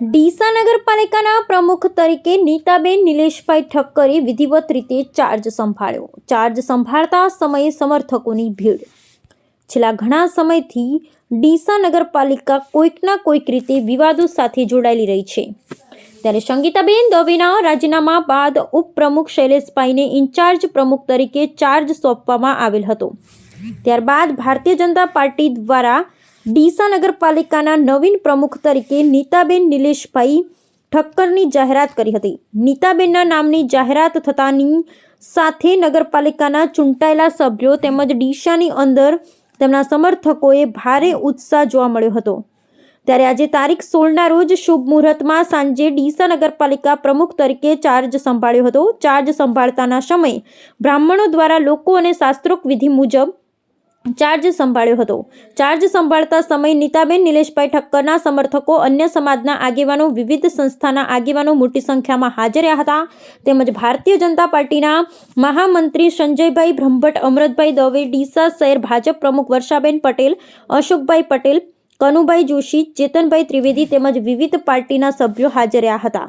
ડીસા નગરપાલિકાના પ્રમુખ તરીકે નીતાબેન નિલેશભાઈ ઠક્કરે વિધિવત રીતે ચાર્જ સંભાળ્યો. ચાર્જ સંભાળતા સમયે સમર્થકોની ભીડ. છેલ્લા ઘણા સમયથી ડીસા નગરપાલિકા કોઈકના કોઈક રીતે વિવાદો સાથે જોડાયેલી રહી છે. ત્યારે સંગીતાબેન દવેના રાજીનામા બાદ ઉપપ્રમુખ શૈલેષભાઈને ઇન્ચાર્જ પ્રમુખ તરીકે ચાર્જ સોંપવામાં આવેલ હતો. ત્યારબાદ ભારતીય જનતા પાર્ટી દ્વારા ડીસા નગરપાલિકાના નવીન પ્રમુખ તરીકે નીતાબેન નિલેશભાઈ ઠક્કરની જાહેરાત કરી હતી. નીતાબેનના નામની જાહેરાત થતાની સાથે નગરપાલિકાના ચૂંટાયેલા સભ્યો તેમજ ડીસાની અંદર તેમના સમર્થકોએ ભારે ઉત્સાહ જોવા મળ્યો હતો. ત્યારે આજે તારીખ સોળના રોજ શુભ મુહૂર્તમાં સાંજે ડીસા નગરપાલિકા પ્રમુખ તરીકે ચાર્જ સંભાળ્યો હતો. ચાર્જ સંભાળતાના સમયે બ્રાહ્મણો દ્વારા લોકો અને શાસ્ત્રોક વિધિ મુજબ ચાર્જ સંભાળ્યો હતો. ચાર્જ સંભાળતા સમય નીતાબેન નિલેશભાઈ ઠક્કરના સમર્થકો અન્ય સમાજના આગેવાનો, વિવિધ સંસ્થાના આગેવાનો મોટી સંખ્યામાં હાજર રહ્યા હતા. તેમજ ભારતીય જનતા પાર્ટીના મહામંત્રી સંજયભાઈ બ્રહ્મભટ્ટ, અમરતભાઈ દવે, ડીસા શહેર ભાજપ પ્રમુખ વર્ષાબેન પટેલ, અશોકભાઈ પટેલ, કનુભાઈ જોશી, ચેતનભાઈ ત્રિવેદી તેમજ વિવિધ પાર્ટીના સભ્યો હાજર રહ્યા હતા.